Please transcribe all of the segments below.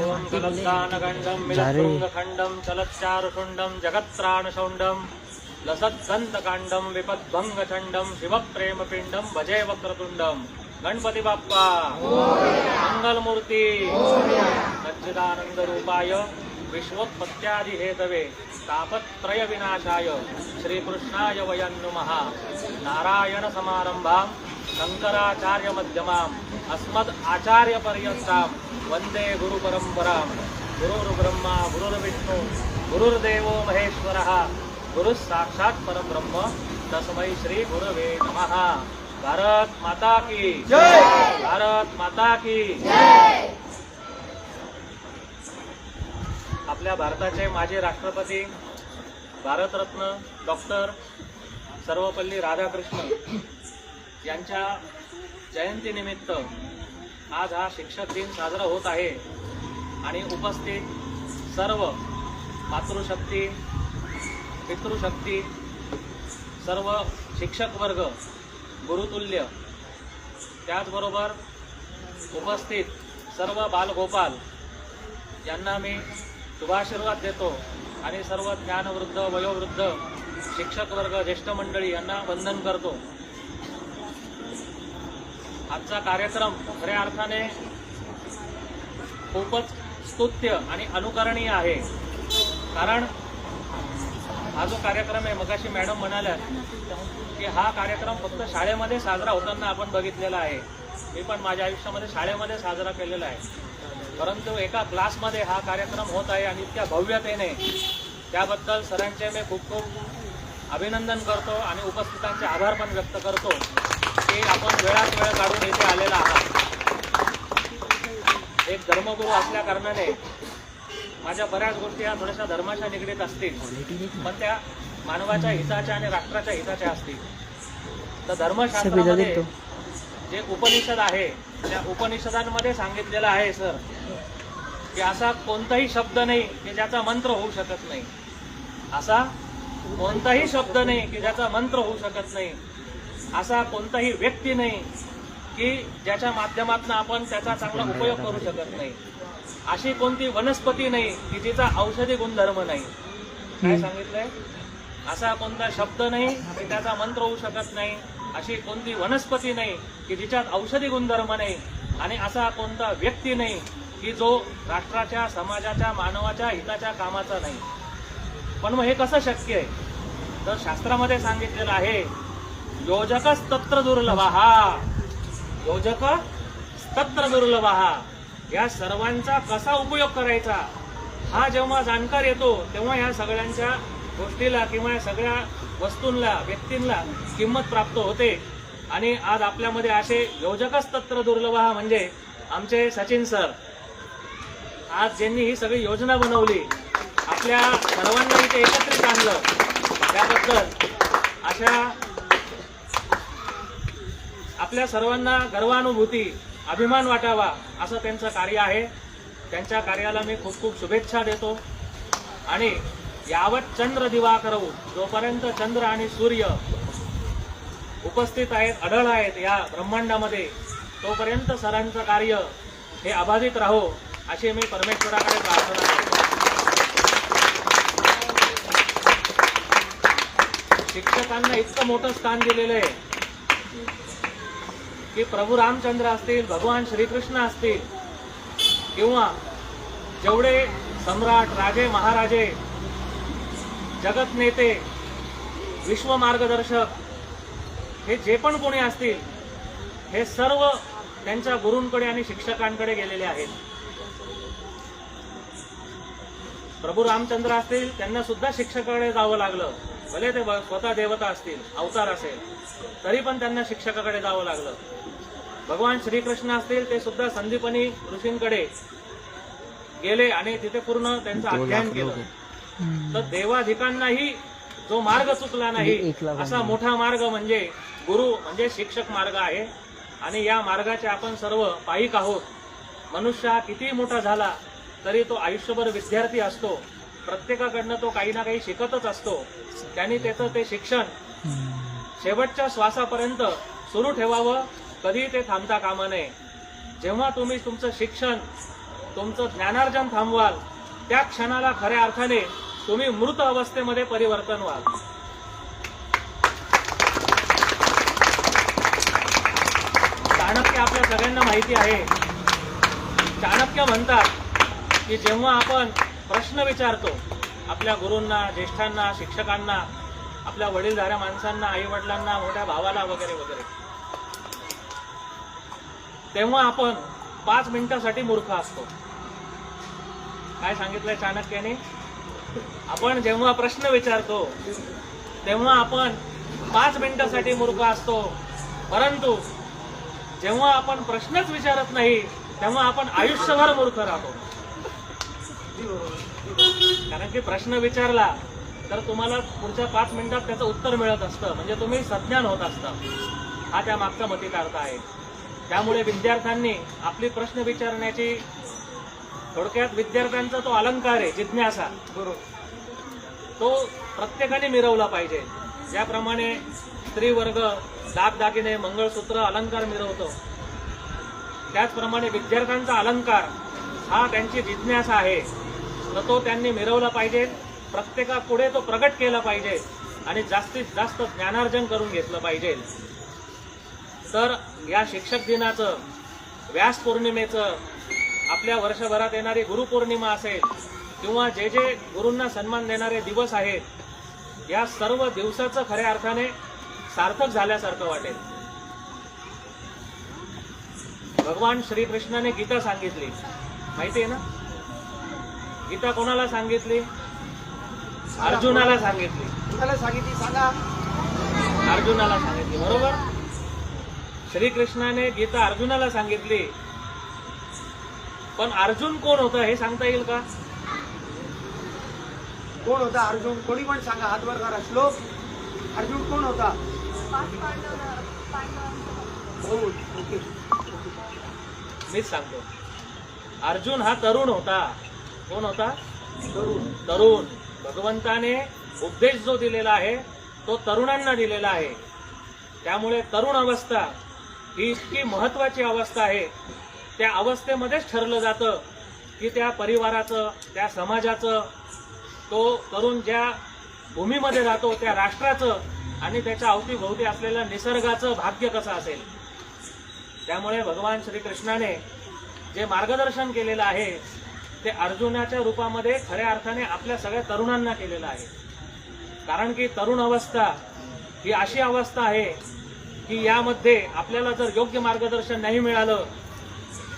ओम जगत्तानगण्डं मिलशृङ्गखण्डं चलच्चारुषुण्डं जगत्त्राणशौण्डं लसत्सन्तकाण्डं विपद्भङ्गचण्डं शिवप्रेमपिण्डं भजे वक्रतुण्डं गणपती बाप्पा मंगलमूर्ती सच्चिदानंदरूपाय विश्वोत्पत्त्यादिहेतवे तापत्रय विनाशाय श्रीकृष्णाय वयं नुमः। नारायण समारंभां शङ्कराचार्य मध्यमाम् अस्मद् आचार्यपर्यन्तां वन्दे गुरुपरम्परां गुरुर्ब्रह्मा गुरुर्विष्णु गुरुर्देवो महेश्वरः। गुरुः साक्षात् परब्रह्म। तस्मै श्री गुरवे नमः। भारत माता की। भारत माता की। आपल्या भारताचे माजी राष्ट्रपती भारतरत्न डॉक्टर सर्वपल्ली राधाकृष्ण यांच्या जयंतीनिमित्त आज हा शिक्षक दिन साजरा होत आहे. आणि उपस्थित सर्व मातृशक्ती पितृशक्ती सर्व शिक्षक वर्ग गुरुतुल्य त्याचबरोबर उपस्थित सर्व बालगोपाल यांना मी शुभाशीर्वाद देतो आणि सर्व ज्ञानवृद्ध वयोवृद्ध शिक्षक वर्ग ज्येष्ठ मंडळी यांना वंदन करतो. आजचा कार्यक्रम खऱ्या अर्थाने खूपच स्तुत्य आणि अनुकरणीय आहे. कारण हा जो कार्यक्रम आहे मगाशी मॅडम म्हणाल्या की हा कार्यक्रम फक्त शाळेमध्ये साजरा होताना आपण बघितलेला आहे. मी पण माझ्या आयुष्यामध्ये शाळेमध्ये साजरा केलेला आहे. परंतु एका क्लासमध्ये हा कार्यक्रम होत आहे आणि इतक्या भव्यतेने त्याबद्दल सरांचे मी खूप खूप अभिनंदन करतो आणि उपस्थितांचे आभार पण व्यक्त करतो. की आपण वेळात वेळ काढून इथे आलेला आहात. एक धर्मगुरू असल्या कारणाने माझ्या बऱ्याच गोष्टी या थोड्याशा धर्माच्या निगडीत असतील. पण त्या मानवाच्या हिताच्या आणि राष्ट्राच्या हिताच्या असतील. तर धर्मशास्त्रामध्ये जे उपनिषद आहे त्या उपनिषदांमध्ये सांगितलेलं आहे सर की असा कोणताही शब्द नाही की ज्याचा मंत्र होऊ शकत नाही. असा कोणताही शब्द नाही की ज्याचा मंत्र होऊ शकत नाही. असा कोणताही व्यक्ती नाही की ज्याच्या माध्यमातून आपण त्याचा चांगला उपयोग करू शकत नाही. अशी कोणती वनस्पती नाही की जिचा औषधी गुणधर्म नाही. काय सांगितलंय? असा कोणता शब्द नाही की त्याचा मंत्र होऊ शकत नाही. अशी कोणती वनस्पती नाही की जिच्यात औषधी गुणधर्म नाही. आणि असा कोणता व्यक्ती नाही की जो राष्ट्राच्या समाजाच्या मानवाच्या हिताच्या कामाचा नाही. पण मग हे कसं शक्य आहे? तर शास्त्रामध्ये सांगितलेलं आहे योजकच तत्र दुर्लभ हा. योजक तत्र दुर्लभ हा. या सर्वांचा कसा उपयोग करायचा? हा जेव्हा जाणकार येतो तेव्हा या सगळ्यांच्या गोष्टीला किंवा या सगळ्या वस्तूंना व्यक्तींना किंमत प्राप्त होते. आणि आज आपल्यामध्ये असे योजकच तत्र दुर्लभ हा म्हणजे आमचे सचिन सर. आज ज्यांनी ही सगळी योजना बनवली आपल्या सर्वांना इथे एकत्रित आणलं. त्याबद्दल अशा आपल्या सर्वांना गर्वानुभूती अभिमान वाटावा असं त्यांचं कार्य आहे. त्यांच्या कार्याला मी खूप खूप शुभेच्छा देतो. आणि यावत चंद्र दिवा करू जोपर्यंत चंद्र आणि सूर्य उपस्थित आहेत अढळ आहेत या ब्रह्मांडामध्ये तोपर्यंत सरांचं कार्य हे अबाधित राहो अशी मी परमेश्वराकडे प्रार्थना करतो. शिक्षकांना इतकं मोठं स्थान दिलेलं आहे. की प्रभू रामचंद्र असतील भगवान श्रीकृष्ण असतील किंवा जेवढे सम्राट राजे महाराजे जगत नेते विश्व मार्गदर्शक हे जे पण कोणी असतील हे सर्व त्यांच्या गुरूंकडे आणि शिक्षकांकडे गेलेले आहेत. प्रभू रामचंद्र असतील त्यांना सुद्धा शिक्षकाकडे जावं लागलं. भले ते स्वतः देवता असतील अवतार असेल तरी पण त्यांना शिक्षकाकडे जावं लागलं. भगवान श्रीकृष्ण असतील ते सुद्धा संदीपनी ऋषींकडे गेले आणि तिथे पूर्ण त्यांचं अध्ययन केलं. तर देवाधिकांनाही जो मार्ग चुकला नाही असा मोठा मार्ग म्हणजे गुरु म्हणजे शिक्षक मार्ग आहे. आणि या मार्गाचे आपण सर्व पायिक आहोत. मनुष्य हा कितीही मोठा झाला तरी तो आयुष्यभर विद्यार्थी असतो. प्रत्येकाकडनं तो काही ना काही शिकतच असतो. त्यांनी त्याचं ते शिक्षण शेवटच्या श्वासापर्यंत सुरू ठेवावं. कधी ते थांबता कामा नये. जेव्हा तुम्ही तुमचं शिक्षण तुमचं ज्ञानार्जन थांबवाल त्या क्षणाला खऱ्या अर्थाने तुम्ही मृत अवस्थेमध्ये परिवर्तन व्हाल. चाणक्य आपल्या सगळ्यांना माहिती आहे. चाणक्य म्हणतात की जेव्हा आपण प्रश्न विचारतो आपल्या गुरूंना ज्येष्ठांना शिक्षकांना आपल्या वडीलधाऱ्या माणसांना आईवडिलांना मोठ्या भावाला वगैरे वगैरे तेव्हा आपण पाच मिनिटासाठी मूर्ख असतो. काय सांगितलंय चाणक्याने? आपण जेव्हा प्रश्न विचारतो तेव्हा आपण पाच मिनिटासाठी मूर्ख असतो. परंतु जेव्हा आपण प्रश्नच विचारत नाही तेव्हा आपण आयुष्यभर मूर्ख राहतो. कारण की प्रश्न विचारला तर तुम्हाला पुढच्या पाच मिनिटात त्याचं उत्तर मिळत असतं. म्हणजे तुम्ही सज्ञान होत असता. हा त्या मागचा मतितार्थ आहे. त्यामुळे विद्यार्थ्यांनी आपली प्रश्न विचारण्याची थोडक्यात विद्यार्थ्यांचा तो अलंकार आहे जिज्ञासा. तो प्रत्येकाने मिरवला पाहिजे. ज्याप्रमाणे स्त्रीवर्ग दागदागिने मंगळसूत्र अलंकार मिरवतो त्याचप्रमाणे विद्यार्थ्यांचा अलंकार हा त्यांची जिज्ञासा आहे. तर तो त्यांनी मिरवला पाहिजे. प्रत्येकापुढे तो प्रगट केला पाहिजे. आणि जास्तीत जास्त ज्ञानार्जन करून घेतलं पाहिजे. तर या शिक्षक दिनाचं व्यास पौर्णिमेचं आपल्या वर्षभरात येणारी गुरुपौर्णिमा असेल किंवा जे जे गुरूंना सन्मान देणारे दिवस आहेत या सर्व दिवसाचं खऱ्या अर्थाने सार्थक झाल्यासारखं वाटेल. भगवान श्रीकृष्णाने गीता सांगितली. माहिती आहे ना? गीता कोणाला सांगितली? अर्जुनाला सांगितली. सांगितली सांगा. अर्जुनाला सांगितली बरोबर? श्रीकृष्णाने गीता अर्जुनाला सांगितली. पण अर्जुन कोण होतं हे सांगता येईल का? कोण होता अर्जुन? कोणी पण सांगा. हात वर करा श्लोक. अर्जुन कोण होता? ओके मीच सांगतो. अर्जुन हा तरुण होता. कोण होता? तरुण. तरुण. भगवंताने उपदेश जो दिलेला आहे तो तरुणांना दिलेला आहे. त्यामुळे तरुण अवस्था. ही इतकी महत्वाची अवस्था आहे. त्या अवस्थेमध्येच ठरलं जातं की त्या परिवाराचं त्या समाजाचं तो तरुण ज्या भूमीमध्ये राहतो त्या राष्ट्राचं आणि त्याच्या अवतीभोवती असलेल्या निसर्गाचं भाग्य कसं असेल? त्यामुळे भगवान श्रीकृष्णाने जे मार्गदर्शन केलेलं आहे ते अर्जुनाच्या रूपामध्ये खऱ्या अर्थाने आपल्या सगळ्या तरुणांना केलेलं आहे. कारण की तरुण अवस्था ही अशी अवस्था आहे की यामध्ये आपल्याला जर योग्य मार्गदर्शन नाही मिळालं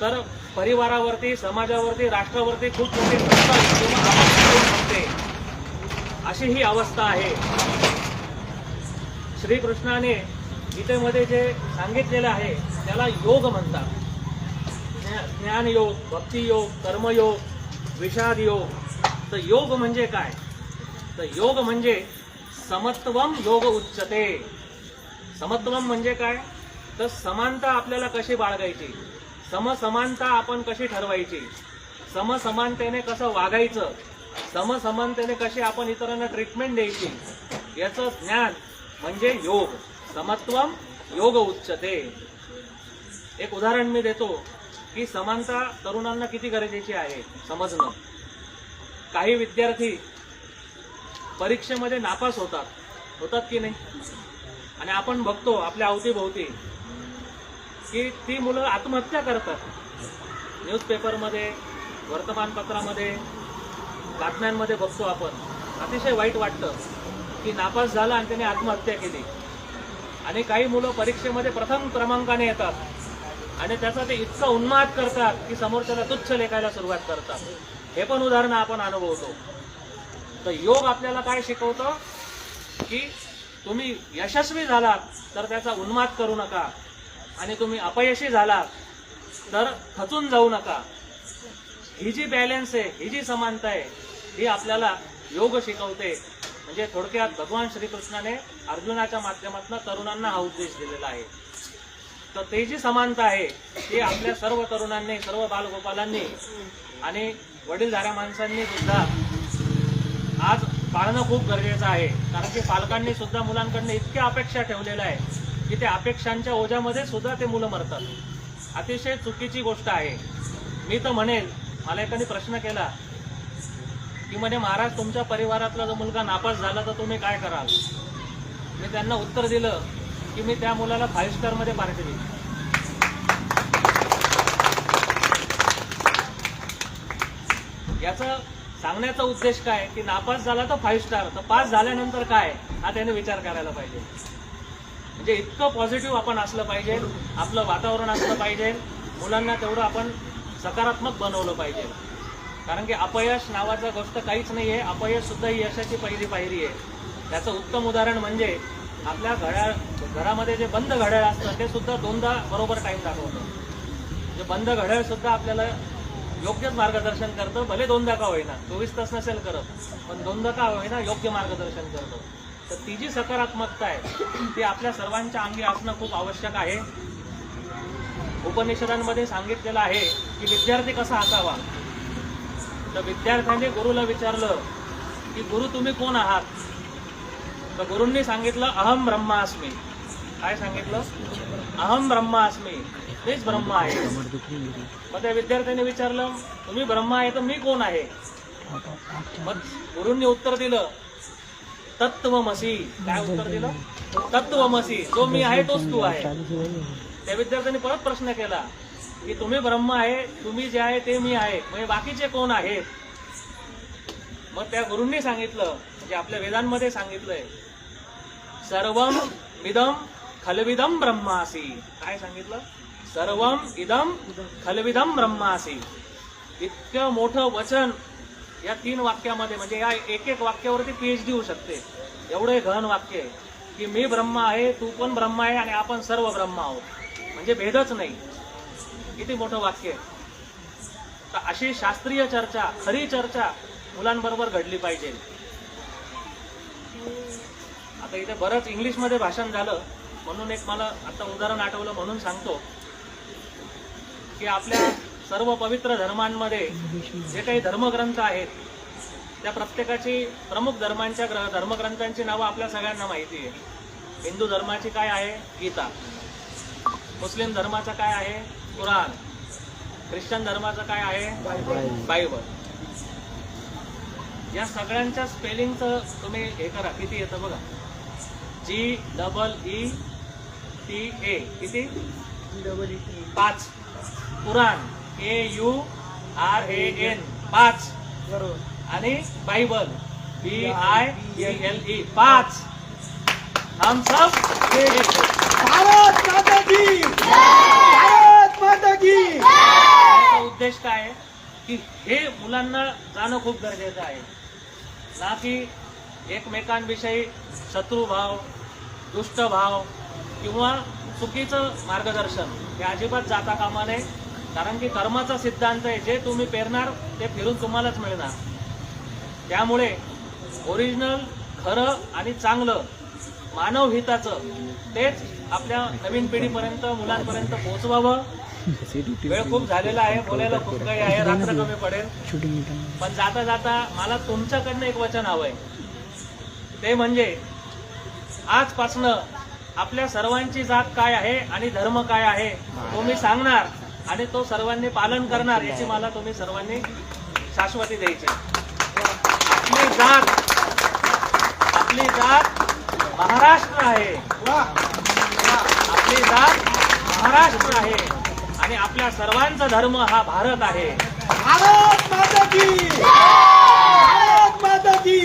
तर परिवारावरती समाजावरती राष्ट्रावरती खूप मोठी किंवा शकते. अशी ही अवस्था आहे. श्रीकृष्णाने गीतेमध्ये जे सांगितलेलं आहे त्याला योग म्हणतात. ज्ञा- ज्ञानयोग भक्तियोग कर्मयोग विषाद योग तर योग म्हणजे काय? तर योग म्हणजे समत्वम योग उच्चते समत्वम म्हणजे काय? तर समानता आपल्याला कशी बाळगायची? समसमानता आपण कशी ठरवायची? समसमानतेने कसं वागायचं? समसमानतेने कशी आपण इतरांना ट्रीटमेंट द्यायची? याचं ज्ञान म्हणजे योग. समत्वम योग उच्चते. एक उदाहरण मी देतो की समानता तरुणांना किती गरजेची आहे? समजणं. काही विद्यार्थी परीक्षेमध्ये नापास होतात. होतात की नाही? आणि आपण बघतो आपल्या अवतीभोवती की ती मुलं आत्महत्या करतात. न्यूजपेपरमध्ये वर्तमानपत्रामध्ये बातम्यांमध्ये बघतो आपण. अतिशय वाईट वाटतं की नापास झाला आणि त्याने आत्महत्या केली. आणि काही मुलं परीक्षेमध्ये प्रथम क्रमांकाने येतात. आणि त्याचा ते इतका उन्माद करतात की समोरच्याला तुच्छ लेखायला सुरुवात करतात. हे पण उदाहरणं आपण अनुभवतो. तर योग आपल्याला काय शिकवतं? की तुम्ही यशस्वी झालात तर त्याचा उन्माद करू नका. आणि तुम्ही अपयशी झालात तर खचून जाऊ नका. ही जी बॅलन्स आहे ही जी समानता आहे ही आपल्याला योग शिकवते. म्हणजे थोडक्यात भगवान श्रीकृष्णाने अर्जुनाच्या माध्यमातून तरुणांना हा उद्देश दिलेला आहे. तर ते जी समानता आहे ती आपल्या सर्व तरुणांनी सर्व बालगोपालांनी आणि वडीलधाऱ्या माणसांनी सुद्धा आज पाळणं खूप गरजेचं आहे. कारण की पालकांनी सुद्धा मुलांकडनं इतक्या अपेक्षा ठेवलेल्या आहे की त्या अपेक्षांच्या ओझ्यामध्ये सुद्धा ते मुलं मरतात. अतिशय चुकीची गोष्ट आहे. मी तर म्हणेल मला एखादी प्रश्न केला की म्हणे महाराज तुमच्या परिवारातला जो मुलगा नापास झाला तर तुम्ही काय कराल? मी त्यांना उत्तर दिलं की मी त्या मुलाला फाईव्ह स्टारमध्ये पार्टी देईन. याचं सांगण्याचा उद्देश काय? की नापास झाला तर फाईव्ह स्टार तर पास झाल्यानंतर काय? हा त्याने विचार करायला पाहिजे. म्हणजे इतकं पॉझिटिव्ह आपण असलं पाहिजे आपलं वातावरण असलं पाहिजे मुलांना तेवढं आपण सकारात्मक बनवलं पाहिजे. कारण की अपयश नावाचा गोष्ट काहीच नाही आहे अपयश सुद्धा ही यशाची पहिली पायरी आहे. त्याचं उत्तम उदाहरण म्हणजे आपल्या घड्याळ घरामध्ये जे बंद घड्याळ असतं ते सुद्धा दोनदा बरोबर टाइम दाखवतं. जे बंद घड्याळ सुद्धा आपल्याला योग्यच मार्गदर्शन करतं भले दोनदा का होईना चोवीस तास नसेल करत पण दोनदा का होईना योग्य मार्गदर्शन करतं. तर ती जी सकारात्मकता आहे ती आपल्या सर्वांच्या अंगी असणं खूप आवश्यक आहे. उपनिषदांमध्ये सांगितलेलं आहे की विद्यार्थी कसा असावा तर विद्यार्थ्याने गुरुला विचारलं की गुरु तुम्ही कोण आहात? तर गुरूंनी सांगितलं अहम ब्रह्मास्मी. काय सांगितलं? अहम ब्रह्मास्मी तेच ब्रह्म आहे. मग त्या विद्यार्थ्याने विचारलं तुम्ही ब्रह्मा आहे तर मी कोण आहे? मग गुरुंनी उत्तर दिलं तत्वमसी काय उत्तर दिलं? तत्वमसी जो मी आहे तोच तू आहे. त्या विद्यार्थ्यांनी परत प्रश्न केला की तुम्ही ब्रह्म आहे तुम्ही जे आहे ते मी आहे. म्हणजे बाकीचे कोण आहेत? मग त्या गुरूंनी सांगितलं म्हणजे आपल्या वेदांमध्ये सांगितलंय सर्वम इदम खलविदम ब्रह्मासी। काय सांगितलं? सर्व इदम खलविदम ब्रह्मासी। इतकं मोठं वचन या तीन वाक्यामध्ये म्हणजे या एक एक वाक्यावरती पीएचडी होऊ शकते. एवढे घन वाक्य आहे की मी ब्रह्म आहे तू पण ब्रह्म आहे आणि आपण सर्व ब्रह्म आहोत. म्हणजे भेदच नाही. किती मोठं वाक्य आहे. तर अशी शास्त्रीय चर्चा खरी चर्चा मुलांबरोबर घडली पाहिजे. आता इथे बरंच इंग्लिशमध्ये भाषण झालं. म्हणून एक मला आता उदाहरण आठवलं म्हणून सांगतो की आपल्या सर्व पवित्र धर्मांमध्ये जे काही धर्मग्रंथ आहेत त्या प्रत्येकाची प्रमुख धर्मांच्या ग्रह धर्मग्रंथांची नावं आपल्या सगळ्यांना माहिती आहे. हिंदू धर्माची काय आहे? गीता. मुस्लिम धर्माचं काय आहे? कुराण. ख्रिश्चन धर्माचं काय आहे? बायबल. या सगळ्यांच्या स्पेलिंगचं तुम्ही हे करा किती येतं बघा. G double E T A किती? पाच. Quran A U R A N पाच. आणि Bible. B I L E पाच. थम्स अप भारत माता की. भारत माता की. याचा उद्देश काय आहे? की हे मुलांना जाणं खूप गरजेचं आहे. ना की एकमेकांविषयी शत्रुभाव दुष्टभाव किंवा चुकीचं मार्गदर्शन हे अजिबात जाता कामा नये. कारण की कर्माचा सिद्धांत आहे जे तुम्ही पेरणार ते फिरून तुम्हालाच मिळणार. त्यामुळे ओरिजिनल खरं आणि चांगलं मानव हिताचं तेच आपल्या नवीन पिढीपर्यंत मुलांपर्यंत पोहोचवावं. वेळ खूप झालेला आहे बोलायला खूप काही आहे रात्र कमी पडेल. पण जाता जाता मला तुमच्याकडनं एक वचन हवंय. ते म्हणजे आजपासनं आपल्या सर्वांची जात काय आहे आणि धर्म काय आहे तो मी सांगणार आणि तो सर्वांनी पालन करणार याची मला तुम्ही सर्वांनी शाश्वती द्यायची. आपली जात आपली जात महाराष्ट्र आहे. आपली जात महाराष्ट्र आहे. आणि आपल्या सर्वांचा धर्म हा भारत आहे. भारत माता की! भारत माता की!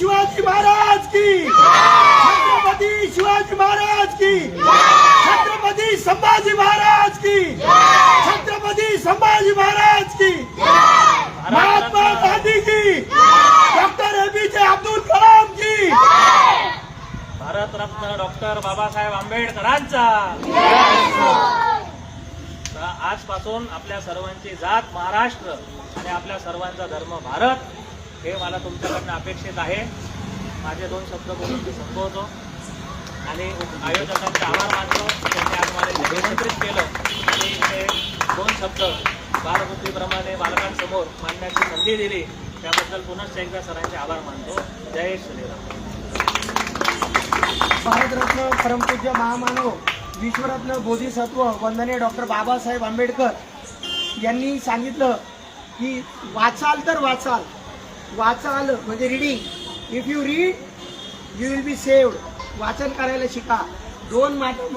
शिवाजी महाराज की। छत्रपती शिवाजी महाराज की। छत्रपती संभाजी महाराज की। छत्रपती संभाजी महाराज की। महात्मा गांधी की डॉक्टर एपीजे अब्दुल कलाम की। भारतरत्न डॉक्टर बाबासाहेब आंबेडकरांचा। आजपासून आपल्या सर्वांची जात महाराष्ट्र आणि आपल्या सर्वांचा धर्म भारत. हे मला तुमच्याकडनं अपेक्षित आहे. माझे दोन शब्द बोलून मी संपवतो. आणि आयोजकांचे आभार मानतो. त्यांनी आज मला निमंत्रित केलं. आणि हे दोन शब्द बालबुद्धीप्रमाणे बालकांसमोर मांडण्याची संधी दिली. त्याबद्दल पुनश्च एकदा सरांचे आभार मानतो. जय श्रीराम. भारतरत्न परमपूज्य महामानव विश्वरत्न बोधिसत्व वंदने डॉक्टर बाबासाहेब आंबेडकर यांनी सांगितलं की वाचाल तर वाचाल. वाचाल म्हणजे reading if you read you will be saved वाचन करायला शिका. दोन माता